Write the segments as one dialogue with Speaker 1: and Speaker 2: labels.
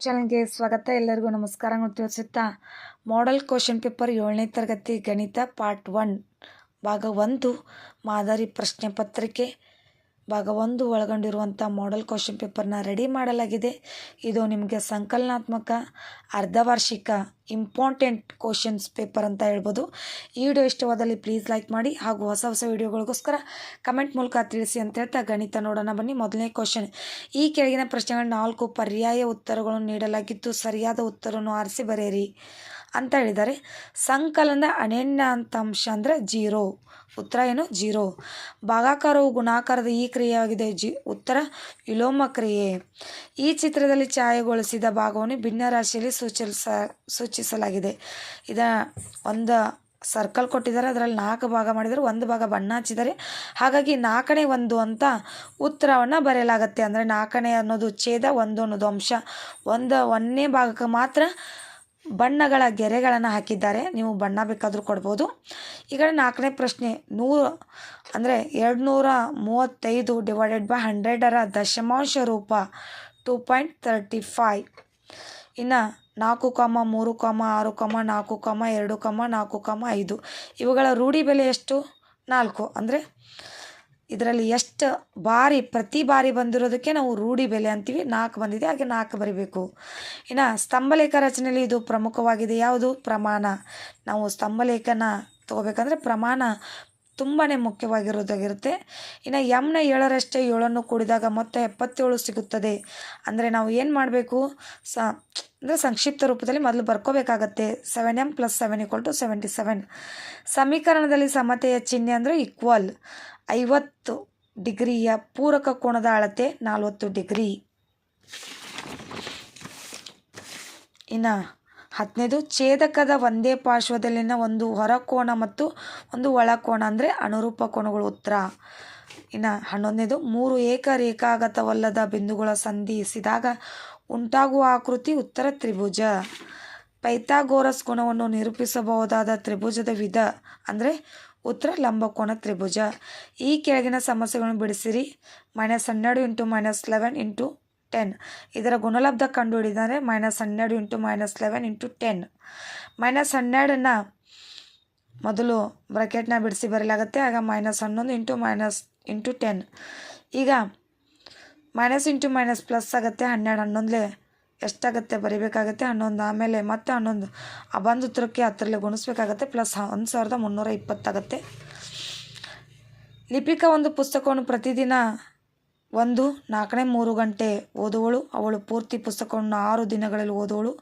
Speaker 1: ಚಾನಲ್ಗೆ ಸ್ವಾಗತ. ಎಲ್ಲರಿಗೂ ನಮಸ್ಕಾರಗಳು ತಿಳಿಸುತ್ತಾ ಮಾಡೆಲ್ ಕ್ವಶನ್ ಪೇಪರ್ ಏಳನೇ ತರಗತಿ ಗಣಿತ ಪಾರ್ಟ್ ಒನ್ ಭಾಗ ಒಂದು, ಮಾದರಿ ಪ್ರಶ್ನೆ ಪತ್ರಿಕೆ. ಭಾಗ ಒಂದು ಒಳಗೊಂಡಿರುವಂಥ ಮಾಡೆಲ್ ಕ್ವಶನ್ ಪೇಪರ್ನ ರೆಡಿ ಮಾಡಲಾಗಿದೆ. ಇದು ನಿಮಗೆ ಸಂಕಲನಾತ್ಮಕ, ಅರ್ಧವಾರ್ಷಿಕ ಇಂಪಾರ್ಟೆಂಟ್ ಕ್ವಶನ್ಸ್ ಪೇಪರ್ ಅಂತ ಹೇಳ್ಬೋದು. ಈ ವಿಡಿಯೋ ಇಷ್ಟವಾದಲ್ಲಿ ಪ್ಲೀಸ್ ಲೈಕ್ ಮಾಡಿ ಹಾಗೂ ಹೊಸ ಹೊಸ ವಿಡಿಯೋಗಳಿಗೋಸ್ಕರ ಕಮೆಂಟ್ ಮೂಲಕ ತಿಳಿಸಿ ಅಂತ ಹೇಳ್ತಾ ಗಣಿತ ನೋಡೋಣ ಬನ್ನಿ. ಮೊದಲನೇ ಕ್ವಶನ್ ಈ ಕೆಳಗಿನ ಪ್ರಶ್ನೆಗಳ ನಾಲ್ಕು ಪರ್ಯಾಯ ಉತ್ತರಗಳನ್ನು ನೀಡಲಾಗಿದ್ದು ಸರಿಯಾದ ಉತ್ತರವನ್ನು ಆರಿಸಿ ಬರೆಯಿರಿ ಅಂತ ಹೇಳಿದ್ದಾರೆ. ಸಂಕಲನದ ಅಂತ ಅಂಶ ಅಂದರೆ ಜೀರೋ ಉತ್ತರ ಏನು? ಜೀರೋ ಭಾಗಾಕಾರವು ಗುಣಾಕಾರದ ಈ ಕ್ರಿಯೆಯಾಗಿದೆ. ಜಿ, ಉತ್ತರ, ವಿಲೋಮ ಕ್ರಿಯೆ. ಈ ಚಿತ್ರದಲ್ಲಿ ಛಾಯೆಗೊಳಿಸಿದ ಭಾಗವನ್ನು ಭಿನ್ನ ರಾಶಿಯಲ್ಲಿ ಸೂಚಿಸ, ಸೂಚಿಸಲಾಗಿದೆ. ಇದ, ಒಂದು ಸರ್ಕಲ್ ಕೊಟ್ಟಿದ್ದಾರೆ. ಅದರಲ್ಲಿ ನಾಲ್ಕು ಭಾಗ ಮಾಡಿದರೆ ಒಂದು ಭಾಗ ಬಣ್ಣ ಹಚ್ಚಿದ್ದಾರೆ. ಹಾಗಾಗಿ ನಾಲ್ಕನೇ ಒಂದು ಅಂತ ಉತ್ತರವನ್ನು ಬರೆಯಲಾಗುತ್ತೆ. ಅಂದರೆ ನಾಲ್ಕನೇ ಅನ್ನೋದು ಛೇದ, ಒಂದು ಅನ್ನೋದು ಅಂಶ. ಒಂದು, ಒಂದನೇ ಭಾಗಕ್ಕೆ ಮಾತ್ರ ಬಣ್ಣಗಳ ಗೆರೆಗಳನ್ನು ಹಾಕಿದ್ದಾರೆ. ನೀವು ಬಣ್ಣ ಬೇಕಾದರೂ ಕೊಡ್ಬೋದು. ಈಗ ನಾಲ್ಕನೇ ಪ್ರಶ್ನೆ, ನೂರು ಅಂದರೆ ಎರಡು ನೂರ ಮೂವತ್ತೈದು ಡಿವೈಡೆಡ್ ಬೈ ಹಂಡ್ರೆಡರ ದಶಮಾಂಶ ರೂಪ ಟೂ ಪಾಯಿಂಟ್ ತರ್ಟಿ ಫೈವ್ ಇನ್ನು ನಾಲ್ಕು ಕಾಮ, ಮೂರು ಕಾಮ, ಆರು ಕಾಮ, ನಾಲ್ಕು ಕಾಮ, ಎರಡು ಕಾಮ, ನಾಲ್ಕು ಕಾಮ, ಐದು. ಇವುಗಳ ರೂಢಿ ಬೆಲೆ ಎಷ್ಟು? ನಾಲ್ಕು. ಅಂದರೆ ಇದರಲ್ಲಿ ಎಷ್ಟು ಬಾರಿ, ಪ್ರತಿ ಬಾರಿ ಬಂದಿರೋದಕ್ಕೆ ನಾವು ರೂಢಿ ಬೆಲೆ ಅಂತೀವಿ. ನಾಲ್ಕು ಬಂದಿದೆ, ಹಾಗೆ ನಾಲ್ಕು ಬರಿಬೇಕು. ಇನ್ನು ಸ್ತಂಭಲೇಖ ರಚನೆಯಲ್ಲಿ ಇದು ಪ್ರಮುಖವಾಗಿದೆ. ಯಾವುದು? ಪ್ರಮಾಣ. ನಾವು ಸ್ತಂಭಲೇಖನ ತಗೋಬೇಕಂದ್ರೆ ಪ್ರಮಾಣ ತುಂಬಾ ಮುಖ್ಯವಾಗಿರೋದಾಗಿರುತ್ತೆ. ಇನ್ನು ಎಮ್ನ ಏಳರಷ್ಟೇ ಏಳನ್ನು ಕೂಡಿದಾಗ ಮೊತ್ತ ಎಪ್ಪತ್ತೇಳು ಸಿಗುತ್ತದೆ. ಅಂದರೆ ನಾವು ಏನು ಮಾಡಬೇಕು? ಸ, ಅಂದರೆ ಸಂಕ್ಷಿಪ್ತ ರೂಪದಲ್ಲಿ ಮೊದಲು ಬರ್ಕೋಬೇಕಾಗತ್ತೆ. Seven M plus seven equal to seventy seven ಸಮೀಕರಣದಲ್ಲಿ ಸಮತೆಯ ಚಿಹ್ನೆ ಅಂದರೆ ಈಕ್ವಲ್ ಐವತ್ತು ಡಿಗ್ರಿಯ ಪೂರಕ ಕೋಣದ ಅಳತೆ ನಲವತ್ತು ಡಿಗ್ರಿ. ಇನ್ನು ಹತ್ತನೇದು ಛೇದಕದ ಒಂದೇ ಪಾರ್ಶ್ವದಲ್ಲಿನ ಒಂದು ಹೊರಕೋಣ ಮತ್ತು ಒಂದು ಒಳಕೋಣ ಅಂದರೆ ಅನುರೂಪ ಕೋಣಗಳು ಉತ್ತರ. ಇನ್ನು ಹನ್ನೊಂದನೇದು, ಮೂರು ಏಕರೇಖಾಗತವಲ್ಲದ ಬಿಂದುಗಳ ಸಂಧಿಸಿದಾಗ ಉಂಟಾಗುವ ಆಕೃತಿ ಉತ್ತರ ತ್ರಿಭುಜ. ಪೈಥಾಗೋರಸ್ ಗುಣವನ್ನು ನಿರೂಪಿಸಬಹುದಾದ ತ್ರಿಭುಜದ ವಿಧ ಅಂದರೆ ಉತ್ತರ ಲಂಬಕೋಣ ತ್ರಿಭುಜ. ಈ ಕೆಳಗಿನ ಸಮಸ್ಯೆಗಳನ್ನು ಬಿಡಿಸಿರಿ. ಮೈನಸ್ ಹನ್ನೆರಡು into minus eleven into ten ಇದರ ಗುಣಲಬ್ಧ ಕಂಡುಹಿಡಿದರೆ ಮೈನಸ್ ಹನ್ನೆರಡು into minus eleven into ten minus ಹನ್ನೆರಡನ್ನು ಮೊದಲು ಬ್ರಾಕೆಟ್ನ ಬಿಡಿಸಿ ಬರಲಾಗುತ್ತೆ ಆಗ ಮೈನಸ್ ಹನ್ನೊಂದು ಇಂಟು ಮೈನಸ್ ಇಂಟು ಟೆನ್ ಈಗ ಮೈನಸ್ ಇಂಟು ಮೈನಸ್ ಪ್ಲಸ್ ಆಗುತ್ತೆ, ಹನ್ನೆರಡು ಹನ್ನೊಂದಲೇ ಎಷ್ಟಾಗುತ್ತೆ ಬರೀಬೇಕಾಗತ್ತೆ, ಹನ್ನೊಂದು ಆಮೇಲೆ ಮತ್ತೆ ಹನ್ನೊಂದು. ಆ ಬಂದು ಉತ್ತರಕ್ಕೆ ಹತ್ತರಲ್ಲಿ ಗುಣಿಸ್ಬೇಕಾಗತ್ತೆ ಪ್ಲಸ್ ಒಂದು ಸಾವಿರದ ಮುನ್ನೂರ ಇಪ್ಪತ್ತಾಗತ್ತೆ. ಲಿಪಿಕಾ ಒಂದು ಪುಸ್ತಕವನ್ನು ಪ್ರತಿದಿನ ಒಂದು, ನಾಲ್ಕನೇ ಮೂರು ಗಂಟೆ ಓದುವಳು. ಅವಳು ಪೂರ್ತಿ ಪುಸ್ತಕವನ್ನು ಆರು ದಿನಗಳಲ್ಲಿ ಓದುವಳು.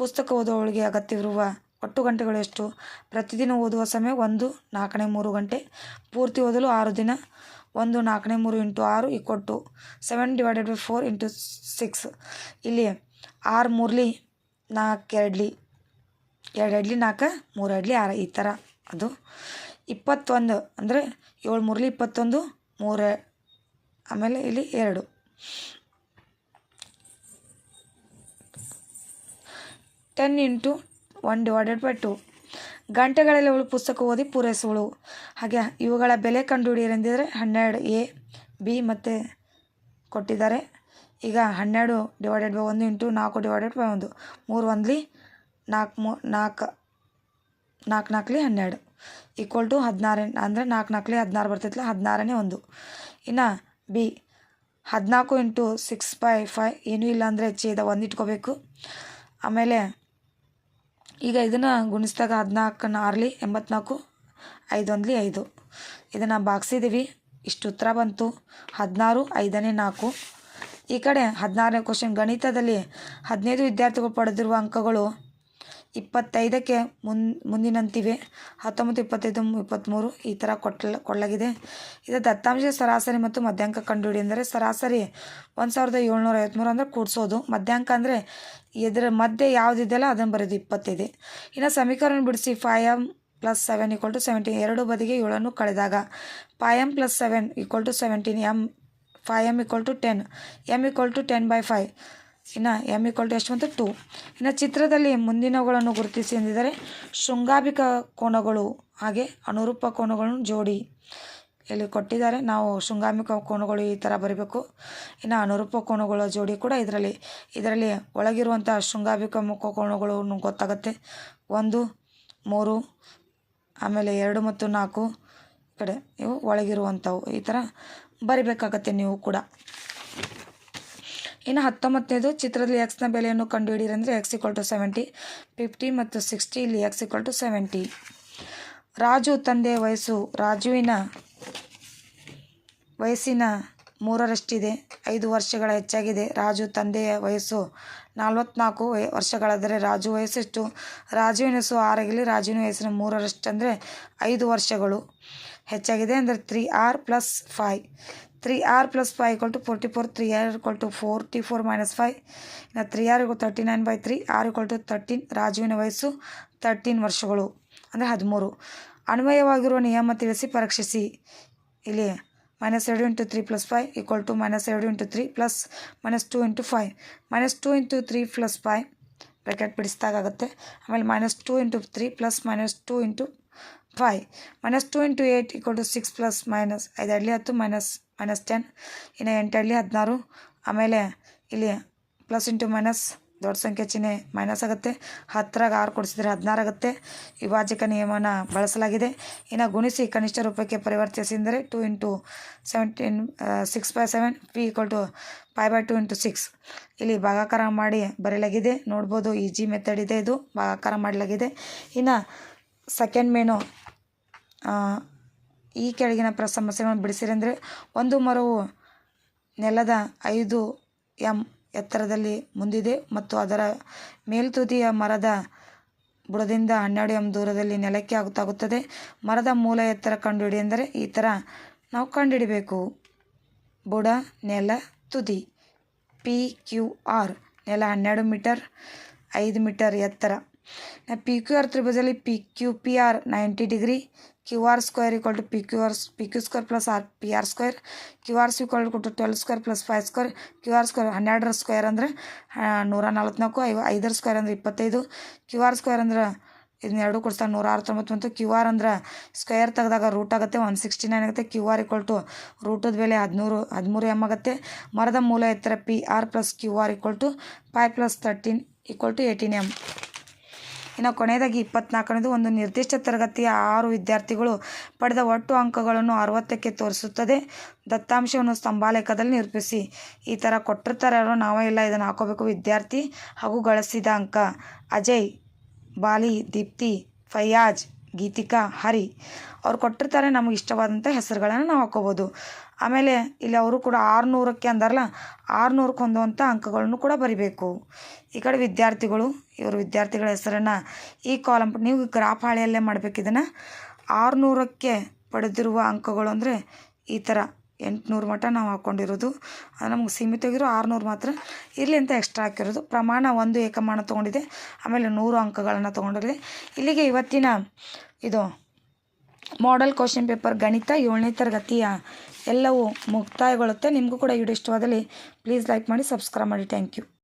Speaker 1: ಪುಸ್ತಕ ಓದುವಳಿಗೆ ಅಗತ್ಯವಿರುವ ಒಟ್ಟು ಗಂಟೆಗಳು ಎಷ್ಟು? ಪ್ರತಿದಿನ ಓದುವ ಸಮಯ ಒಂದು, ನಾಲ್ಕನೇ ಮೂರು ಗಂಟೆ. ಪೂರ್ತಿ ಓದಲು ಆರು ದಿನ. ಒಂದು, ನಾಲ್ಕನೇ ಮೂರು ಇಂಟು ಆರು ಇಕ್ಕೊಟ್ಟು seven divided by four into six. ಇಲ್ಲಿ ಆರು ಮೂರ್ಲಿ ನಾಲ್ಕು ಎರಡ್ಲಿ ಎರಡು ಎಡ್ಲಿ ನಾಲ್ಕು, ಮೂರು ಎಡ್ಲಿ ಆರು, ಈ ಥರ. ಅದು ಇಪ್ಪತ್ತೊಂದು ಅಂದರೆ ಏಳು ಮೂರ್ಲಿ ಇಪ್ಪತ್ತೊಂದು, ಮೂರು ಆಮೇಲೆ ಇಲ್ಲಿ ಎರಡು. Ten into one divided by two ಗಂಟೆಗಳಲ್ಲಿ ಅವಳು ಪುಸ್ತಕ ಓದಿ ಪೂರೈಸುವಳು. ಹಾಗೆ ಇವುಗಳ ಬೆಲೆ ಕಂಡುಹಿಡಿಯರೆಂದಿದ್ರೆ ಹನ್ನೆರಡು ಎ ಬಿ ಮತ್ತು ಕೊಟ್ಟಿದ್ದಾರೆ. ಈಗ ಹನ್ನೆರಡು ಡಿವೈಡೆಡ್ ಬೈ ಒಂದು ಇಂಟು ನಾಲ್ಕು ಡಿವೈಡೆಡ್ ಬೈ ಒಂದು. ಮೂರು ಒಂದ್ಲಿ ನಾಲ್ಕು ಮೂ ನಾಲ್ಕು ನಾಲ್ಕು ನಾಲ್ಕಲಿ ಹನ್ನೆರಡು. ಈಕ್ವಲ್ ಟು ಹದಿನಾರು ಅಂದರೆ ನಾಲ್ಕು ನಾಲ್ಕಲಿ ಹದಿನಾರು ಬರ್ತೈತಲ್ಲ, ಹದಿನಾರನೇ ಒಂದು. ಇನ್ನು ಬಿ. ಹದಿನಾಲ್ಕು ಇಂಟು ಸಿಕ್ಸ್ ಬೈ ಫೈ ಏನೂ ಇಲ್ಲ ಅಂದರೆ ಛೇದ ಒಂದು ಇಟ್ಕೋಬೇಕು. ಆಮೇಲೆ ಈಗ ಇದನ್ನು ಗುಣಿಸಿದಾಗ ಹದಿನಾಲ್ಕನ್ನು ಆರ್ಲಿ ಎಂಬತ್ನಾಲ್ಕು ಐದು ಒಂದ್ಲಿ ಐದು. ಇದನ್ನು ಬಾಗಿಸಿದ್ದೀವಿ ಇಷ್ಟು ಉತ್ತರ ಬಂತು. ಹದಿನಾರು, ಐದನೇ ನಾಲ್ಕು. ಈ ಕಡೆ ಹದಿನಾರನೇ ಕ್ವಶನ್ ಗಣಿತದಲ್ಲಿ ಹದಿನೈದು ವಿದ್ಯಾರ್ಥಿಗಳು ಪಡೆದಿರುವ ಅಂಕಗಳು ಇಪ್ಪತ್ತೈದಕ್ಕೆ ಮುನ್, ಮುಂದಿನಂತಿವೆ. ಹತ್ತೊಂಬತ್ತು, ಇಪ್ಪತ್ತೈದು ಇಪ್ಪತ್ತ್ಮೂರು ಈ ಥರ ಕೊಟ್ಟ ಕೊಡಲಾಗಿದೆ ಇದು ದತ್ತಾಂಶ ಸರಾಸರಿ ಮತ್ತು ಮಧ್ಯಾಂಕ ಕಂಡುಹಿಡಿ ಅಂದರೆ ಸರಾಸರಿ ಒಂದು ಸಾವಿರದ ಏಳ್ನೂರ ಐವತ್ತ್ಮೂರು ಅಂದರೆ ಕೂಡಿಸೋದು. ಮಧ್ಯಾಂಕ ಅಂದರೆ ಇದರ ಮಧ್ಯೆ ಯಾವುದಿದೆಯಲ್ಲ ಅದನ್ನು ಬರೆಯೋದು ಇಪ್ಪತ್ತಿದೆ. ಇನ್ನು ಸಮೀಕರಣ ಬಿಡಿಸಿ five M plus seven equal to seventeen. ಎರಡು ಬದಿಗೆ ಏಳನ್ನು ಕಳೆದಾಗ five M plus seven equal to seventeen. M five M equal to ten. M equal to ten by five ಇನ್ನು ಎಂ ಈಕ್ವಲ್ ಟು ಎಷ್ಟು ಬಂತು ಟು ಇನ್ನು ಚಿತ್ರದಲ್ಲಿ ಮುಂದಿನವುಗಳನ್ನು ಗುರುತಿಸಿ ಎಂದಿದ್ದಾರೆ, ಶೃಂಗಾಭಿಕ ಕೋಣಗಳು ಹಾಗೆ ಅನುರೂಪ ಕೋಣಗಳನ್ನು ಜೋಡಿ. ಇಲ್ಲಿ ಕೊಟ್ಟಿದ್ದಾರೆ, ನಾವು ಶೃಂಗಾಮಿಕ ಕೋಣಗಳು ಈ ಥರ ಬರೀಬೇಕು. ಇನ್ನು ಅನುರೂಪ ಕೋಣಗಳ ಜೋಡಿ ಕೂಡ ಇದರಲ್ಲಿ. ಇದರಲ್ಲಿ ಒಳಗಿರುವಂಥ ಶೃಂಗಾಭಿಕ ಮುಖ ಕೋಣಗಳು ಗೊತ್ತಾಗುತ್ತೆ. ಒಂದು, ಮೂರು, ಆಮೇಲೆ ಎರಡು ಮತ್ತು ನಾಲ್ಕು ಕಡೆ ಇವು ಒಳಗಿರುವಂಥವು ಈ ಥರ ಬರಿಬೇಕಾಗತ್ತೆ ನೀವು ಕೂಡ. ಇನ್ನು ಹತ್ತೊಂಬತ್ತನೇದು ಚಿತ್ರದಲ್ಲಿ ಎಕ್ಸ್ನ ಬೆಲೆಯನ್ನು ಕಂಡುಹಿಡಿಯಿರಿ ಅಂದರೆ X equal to seventy fifty ಮತ್ತು ಸಿಕ್ಸ್ಟಿ ಇಲ್ಲಿ X equal to seventy Raju ತಂದೆಯ ವಯಸ್ಸು, ರಾಜುವಿನ ವಯಸ್ಸಿನ ಮೂರರಷ್ಟಿದೆ, ಐದು ವರ್ಷಗಳ ಹೆಚ್ಚಾಗಿದೆ. ರಾಜು ತಂದೆಯ ವಯಸ್ಸು ನಲ್ವತ್ನಾಲ್ಕು ವರ್ಷಗಳಾದರೆ ರಾಜು ವಯಸ್ಸೆಷ್ಟು? ರಾಜುವಿನ ವಯಸ್ಸು ಆರಾಗಲಿ ರಾಜುವಿನ ವಯಸ್ಸಿನ ಮೂರರಷ್ಟು ಅಂದರೆ ಐದು ವರ್ಷಗಳು ಹೆಚ್ಚಾಗಿದೆ ಅಂದರೆ three R plus five three R plus five equal to forty four three R equal to forty four minus five ಇನ್ನು three R equal thirty nine by three R equal to thirteen ರಾಜುವಿನ ವಯಸ್ಸು thirteen ವರ್ಷಗಳು, ಅಂದರೆ ಹದಿಮೂರು. ಅನ್ವಯವಾಗಿರುವ ನಿಯಮ ತಿಳಿಸಿ, ಪರೀಕ್ಷಿಸಿ. ಇಲ್ಲಿ minus ಎರಡು into three plus five equal to minus ಎರಡು into three plus minus two into five minus two into three plus five bracket ಬಿಡಿಸಿದಾಗುತ್ತೆ ಆಮೇಲೆ minus two into three plus minus two into five minus two into eight equal to six plus minus ಐದು. ಹಳ್ಳಿ ಹತ್ತು minus minus ten ಇನ್ನು ಎಂಟು ಹಳ್ಳಿ ಹದಿನಾರು. ಆಮೇಲೆ ಇಲ್ಲಿ ಪ್ಲಸ್ ಇಂಟು ಮೈನಸ್ ದೊಡ್ಡ ಸಂಖ್ಯೆ ಚಿಹ್ನೆ ಮೈನಸ್ ಆಗುತ್ತೆ. ಹತ್ತರಾಗ ಆರು ಕೊಡಿಸಿದರೆ ಹದಿನಾರು ಆಗುತ್ತೆ. ವಿಭಾಜಕ ನಿಯಮನ ಬಳಸಲಾಗಿದೆ. ಇನ್ನು ಗುಣಿಸಿ ಕನಿಷ್ಠ ರೂಪಕ್ಕೆ ಪರಿವರ್ತಿಸಿದರೆ two into seventeen six by seven P equal to five by two into six ಇಲ್ಲಿ ಭಾಗಾಕಾರ ಮಾಡಿ ಬರೆಯಲಾಗಿದೆ. ನೋಡ್ಬೋದು ಈಜಿ ಮೆಥಡ್ ಇದೆ ಇದು. ಭಾಗಾಕಾರ ಮಾಡಲಾಗಿದೆ. ಇನ್ನು ಸೆಕೆಂಡ್ ಮೇನು ಈ ಕೆಳಗಿನ ಪ್ರ, ಸಮಸ್ಯೆಗಳನ್ನು ಬಿಡಿಸಿರಿ ಅಂದರೆ ಒಂದು ಮರವು ನೆಲದ ಐದು ಎಂ ಎತ್ತರದಲ್ಲಿ ಮುಂದಿದೆ ಮತ್ತು ಅದರ ಮೇಲ್ತುದಿಯ ಮರದ ಬುಡದಿಂದ ಹನ್ನೆರಡು ಎಂ ದೂರದಲ್ಲಿ ನೆಲಕ್ಕೆ ಆಗುತ್ತಾಗುತ್ತದೆ ಮರದ ಮೂಲ ಎತ್ತರ ಕಂಡುಹಿಡಿ ಅಂದರೆ ಈ ಥರ ನಾವು ಕಂಡುಹಿಡಿಬೇಕು. ಬುಡ, ನೆಲ, ತುದಿ. ಪಿ ಕ್ಯೂ ಆರ್ ನೆಲ ಹನ್ನೆರಡು ಮೀಟರ್, ಐದು ಮೀಟರ್ ಎತ್ತರ. P Q R ತ್ರಿಭುಜದಲ್ಲಿ P Q P R ninety degree Q R square equal to P Q R P Q square plus R, P R square. Q R equal to twelve square plus five square. Q R square ಹನ್ನೆರಡರ square ಅಂದರೆ ನೂರ ನಲ್ವತ್ನಾಲ್ಕು, ಐವ, ಐದರ square ಅಂದರೆ ಇಪ್ಪತ್ತೈದು. Q R square ಅಂದ್ರೆ ಇದನ್ನ ಎರಡು ಕೊಡ್ತಾರೆ ನೂರ ತೊಂಬತ್ತು ಮತ್ತು ಕ್ಯೂ ಆರ್ ಅಂದ್ರೆ ಸ್ಕ್ವೇರ್ ತೆಗೆದಾಗ ರೂಟ್ ಆಗುತ್ತೆ, ಒನ್ ಸಿಕ್ಸ್ಟಿ ನೈನ್ ಆಗುತ್ತೆ. ಕ್ಯೂ ಆರ್ ಈಕ್ವಲ್ ಟು ರೂಟದ ಬೆಲೆ ಹದಿಮೂರು ಹದಿಮೂರು ಎಂ ಆಗುತ್ತೆ. ಮರದ ಮೂಲ ಎತ್ತರ P R plus Q R equal to five plus thirteen equal to eighteen M. ಇನ್ನು ಕೊನೆಯದಾಗಿ ಇಪ್ಪತ್ನಾಲ್ಕನೇದು ಒಂದು ನಿರ್ದಿಷ್ಟ ತರಗತಿಯ ಆರು ವಿದ್ಯಾರ್ಥಿಗಳು ಪಡೆದ ಒಟ್ಟು ಅಂಕಗಳನ್ನು ಅರವತ್ತಕ್ಕೆ ತೋರಿಸುತ್ತದೆ. ದತ್ತಾಂಶವನ್ನು ಸ್ತಂಭಾಲೇಖದಲ್ಲಿ ನಿರೂಪಿಸಿ. ಈ ಥರ ಕೊಟ್ಟಿರ್ತಾರೆ ಅವರು ನಾವೇ ಇಲ್ಲ, ಇದನ್ನು ಹಾಕೋಬೇಕು. ವಿದ್ಯಾರ್ಥಿ ಹಾಗೂ ಗಳಿಸಿದ ಅಂಕ. ಅಜಯ್, ಬಾಲಿ, ದೀಪ್ತಿ, ಫಯಾಜ್ ಗೀತಿಕಾ, ಹರಿ, ಅವ್ರು ಕೊಟ್ಟಿರ್ತಾರೆ ನಮಗೆ ಇಷ್ಟವಾದಂಥ ಹೆಸರುಗಳನ್ನು ನಾವು ಹಾಕೋಬೋದು. ಆಮೇಲೆ ಇಲ್ಲಿ ಅವರು ಕೂಡ ಆರುನೂರಕ್ಕೆ ಅಂದಾರಲ್ಲ, ಆರುನೂರಕ್ಕೆ ಹೊಂದುವಂಥ ಅಂಕಗಳನ್ನು ಕೂಡ ಬರಿಬೇಕು. ಈ ಕಡೆ ವಿದ್ಯಾರ್ಥಿಗಳು, ಇವರು ವಿದ್ಯಾರ್ಥಿಗಳ ಹೆಸರನ್ನು ಈ ಕಾಲಂ, ನೀವು ಗ್ರಾಫ್ ಹಾಳೆಯಲ್ಲೇ ಮಾಡಬೇಕು ಇದನ್ನು. ಆರುನೂರಕ್ಕೆ ಪಡೆದಿರುವ ಅಂಕಗಳು ಅಂದರೆ ಈ ಥರ ಎಂಟುನೂರು ಮಟ್ಟ ನಾವು ಹಾಕ್ಕೊಂಡಿರೋದು. ಅದು ನಮ್ಗೆ ಸೀಮಿತವಾಗಿರೋ ಆರುನೂರು ಮಾತ್ರ. ಇರಲಿ ಅಂತ ಎಕ್ಸ್ಟ್ರಾ ಹಾಕಿರೋದು. ಪ್ರಮಾಣ ಒಂದು ಏಕಮಾನ ತೊಗೊಂಡಿದೆ. ಆಮೇಲೆ ನೂರು ಅಂಕಗಳನ್ನು ತೊಗೊಂಡಿರಲಿ ಇಲ್ಲಿಗೆ ಇವತ್ತಿನ ಇದು ಮಾಡಲ್ ಕ್ವಶನ್ ಪೇಪರ್ ಗಣಿತ, ಏಳನೇ ತರಗತಿಯ ಎಲ್ಲವೂ ಮುಕ್ತಾಯಗೊಳ್ಳುತ್ತೆ. ನಿಮಗೂ ಕೂಡ ವಿಡಿಯೋ ಇಷ್ಟವಾದಲ್ಲಿ ಪ್ಲೀಸ್ ಲೈಕ್ ಮಾಡಿ ಸಬ್ಸ್ಕ್ರೈಬ್ ಮಾಡಿ. Thank you